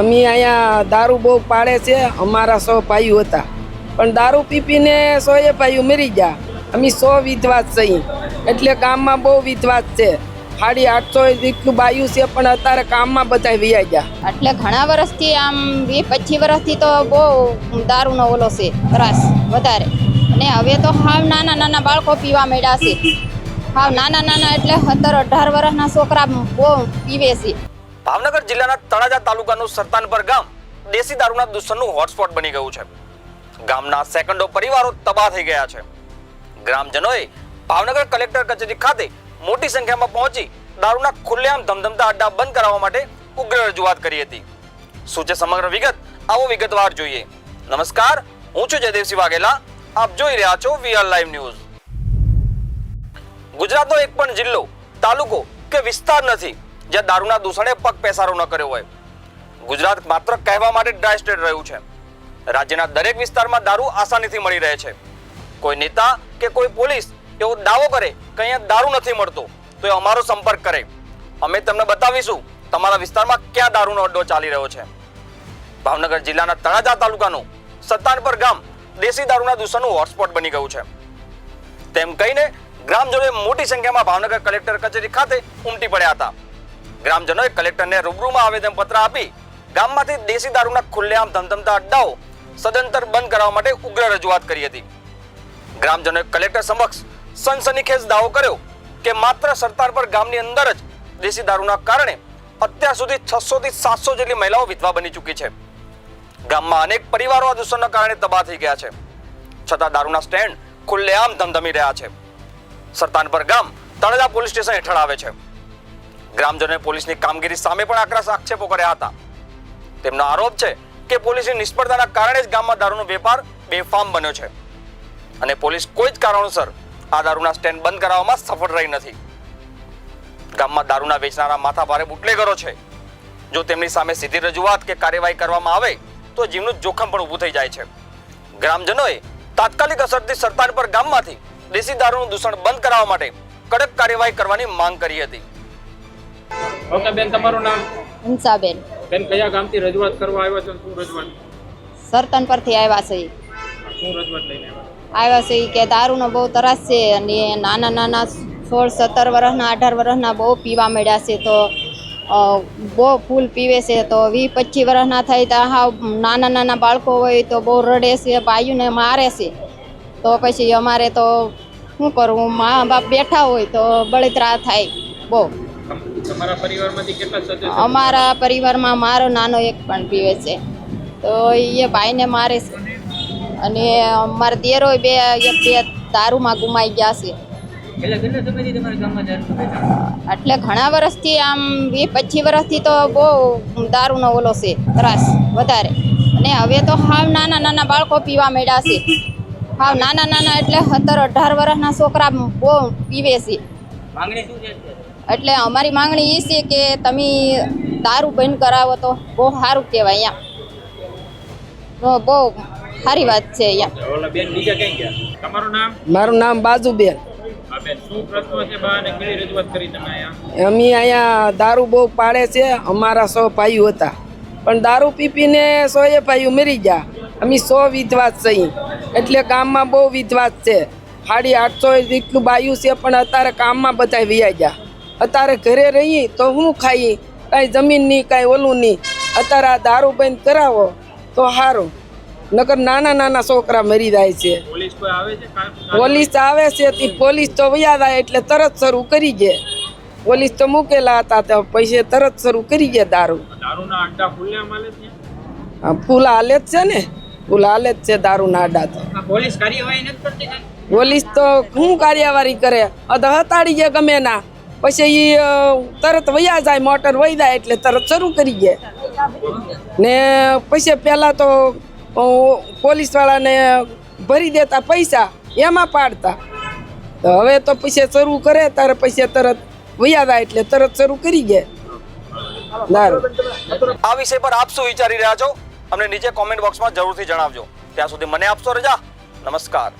અમે અહીંયા દારૂ બહુ પાડે છે, અમારા સો ભાઈઓ હતા. પણ દારૂ પી પીને સો એ ભાઈઓ મરી ગયા. અમે સો વિધવાસ છીએ. એટલે ગામમાં બહુ વિધવાસ છે. સાડી આઠસો જેટલું બાયું છે, પણ અત્યારે કામમાં બધા વ્યાઈ ગયા. એટલે ઘણા વર્ષથી આમ વીસ પચીસ વર્ષથી તો બહુ દારૂનો ઓલો છે ત્રાસ વધારે. અને હવે તો હાવ નાના નાના બાળકો પીવા માંડ્યા છે. હાવ નાના નાના એટલે સત્તર અઢાર વર્ષના છોકરા બહુ પીવે છે. ભાવનગર જિલ્લાના તળાજા તાલુકાનું સરતાનપર ગામ દેશી દારૂના દૂષણનું હોટસ્પોટ બની ગયું છે. ગામના સેકન્ડો પરિવારો તબાહ થઈ ગયા છે. ગ્રામજનોએ ભાવનગર કલેક્ટર કચેરી ખાતે મોટી સંખ્યામાં પહોંચી દારૂના ખુલ્લેઆમ ધમધમતા અડ્ડા બંધ કરાવવા માટે ઉગ્ર રજૂઆત કરી હતી. શું છે સમગ્ર વિગત? આવો વિગતવાર જોઈએ. નમસ્કાર, હું છું જયદેવસિંહ વાઘેલા. આપ જોઈ રહ્યા છો વીઆર લાઈવ ન્યૂઝ. ગુજરાતનો એક પણ જિલ્લો, તાલુકો કે વિસ્તાર નથી. જ્યાં દારૂના દૂષણે પગ પેસારો ન કર્યો હોય. ગુજરાત માત્ર કહેવા માટે ડ્રાય સ્ટેટ રહ્યું છે. રાજ્યના દરેક વિસ્તારમાં દારૂ આસાનીથી મળી રહે છે. કોઈ નેતા કે કોઈ પોલીસ એવો દાવો કરે કે અહીંયા દારૂ નથી મળતો, તો એ અમારો સંપર્ક કરે. અમે તમને બતાવીશું તમારા વિસ્તારમાં ક્યાં દારૂનો અડ્ડો ચાલી રહ્યો છે. ભાવનગર જિલ્લાના તળાજા તાલુકાનું સત્તાનપર ગામ દેશી દારૂના દૂષણનું હોટસ્પોટ બની ગયું છે. તેમ કહીને ગ્રામજનોએ મોટી સંખ્યામાં ભાવનગર કલેક્ટર કચેરી ખાતે ઉમટી પડ્યા હતા. ગ્રામજનોએ કલેક્ટરને રૂબરૂમાં આવેદનપત્ર આપી ગામમાંથી દેશી દારૂના ખુલ્લેઆમ ધમધમતા અડ્ડાઓ સદંતર બંધ કરાવવા માટે ઉગ્ર રજૂઆત કરી હતી. ગ્રામજનોએ કલેક્ટર સમક્ષ સનસનીખેજ દાવો કર્યો કે માત્ર સરદાર પર ગામની અંદર જ દેશી દારૂના કારણે અત્યાર સુધી છસો થી સાતસો જેટલી મહિલાઓ વિધવા બની ચૂકી છે. ગામમાં અનેક પરિવારો આ દૂષણના કારણે તબાહ થઈ ગયા છે. છતાં દારૂના સ્ટેન્ડ ખુલ્લેઆમ ધમધમી રહ્યા છે. સરતાનપર ગામ તળેજા પોલીસ સ્ટેશન હેઠળ આવે છે. ગ્રામજનોએ પોલીસની કામગીરી સામે પણ આકરા આક્ષેપો કર્યા હતા. તેમનો આરોપ છે કે પોલીસની નિષ્ફળતાના કારણે જ ગામમાં દારૂનો વેપાર બેફામ બન્યો છે. અને પોલીસ કોઈ જ કારણોસર આ દારૂના સ્ટેન્ડ બંધ કરાવવામાં સફળ રહી નથી. ગામમાં દારૂના વેચનારા માથાભારે બુટલેગરો છે. જો તેમની સામે સીધી રજૂઆત કે કાર્યવાહી કરવામાં આવે, તો જીવનું જોખમ પણ ઊભું થઈ જાય છે. ગ્રામજનોએ તાત્કાલિક અસરથી સરકાર પર ગામમાંથી દેશી દારૂનું દૂષણ બંધ કરાવવા માટે કડક કાર્યવાહી કરવાની માંગ કરી હતી. ઓકે બેન તમારું નામ? હંસાબેન. બેન કયા ગામથી રજૂઆત કરવા આવ્યા છો શું રજૂઆત? સરતન પરથી આવ્યા છે. શું રજૂઆત લઈને આવ્યા છે? કે દારૂનો બહુ તરાસ છે અને નાના નાના સોળ સત્તર વર્ષના અઢાર વર્ષના બહુ પીવા મળ્યા છે તો બહુ ફૂલ પીવે છે તો વીસ પચીસ વર્ષના થાય તો હાવ નાના નાના બાળકો હોય તો બહુ રડે છે ભાઈઓને મારે છે. તો પછી અમારે તો શું કરવું મા બાપ બેઠા હોય તો બળતરા થાય બહુ. તમારા પરિવારમાંથી કેટલા સદસ્યો અમારા પરિવારમાં મારો નાનો એક પણ પીવે છે. તો એ ભાઈને મારે છે. અને મારા દેરો બે એક બે દારૂમાં ગુમાઈ ગયા છે. એટલે ઘણા વર્ષથી આમ વીસ પચીસ વર્ષથી તો બહુ દારૂનો ઓલો છે ત્રાસ વધારે. અને હવે તો હાવ નાના નાના બાળકો પીવા માંડ્યા છે. હાવ નાના નાના એટલે સત્તર અઢાર વર્ષના છોકરા બહુ પીવે છે. માંગણી શું છે એટલે અમારી માંગણી એ છે કે તમે દારૂ બંધ કરાવો તો બહુ સારું કહેવાય અહીંયા. બહુ સારી વાત છે અહીંયા. ઓલા બેન બીજા કઈ ગયા? તમારું નામ? મારું નામ બાજુબેન. અમે અહીંયા દારૂ બહુ પાડે છે અમારા સો ભાઈઓ હતા. પણ દારૂ પીપીને સો એ ભાઈઓ મરી ગયા. અમે સો વિધવાસ છીએ. એટલે ગામમાં બહુ વિધવાસ છે. સાડી આઠસો જેટલું બાયું છે પણ અત્યારે કામમાં બધા વ્યાઈ ગયા. અત્યારે ઘરે રહીએ તો હું ખાઈ કાંઈ જમીન નહીં કાંઈ ઓલું નહીં અત્યારે આ દારૂ બંધ કરાવો તો સારું નકર નાના નાના છોકરા મરી જાય છે. પોલીસ આવે છે? તે પોલીસ તો વયા જાય એટલે તરત શરૂ કરી દે. પોલીસ તો મૂકેલા હતા તો પૈસે તરત શરૂ કરી દે દારૂ. ફૂલ હાલે જ છે ને? ફૂલ હાલે જ છે દારૂના આડા તો. પોલીસ તો શું કાર્યવાહી કરે? અધ હતાડી જાય ગમે ના. પછી એ તરત વયા જાય, મોટર વહી જાય એટલે તરત શરૂ કરી દે. ને પછી પહેલાં તો પોલીસ વાળાને ભરી દેતા પૈસા, એમાં પાડતા. તો હવે તો પછી શરૂ કરે, ત્યારે પછી તરત વયા જાય એટલે તરત શરૂ કરી દારૂ. આ વિષય પર આપ શું વિચારી રહ્યા છો? અમને નીચે કોમેન્ટ બોક્સમાં જરૂરથી જણાવજો. ત્યાં સુધી મને આપશો રજા? નમસ્કાર.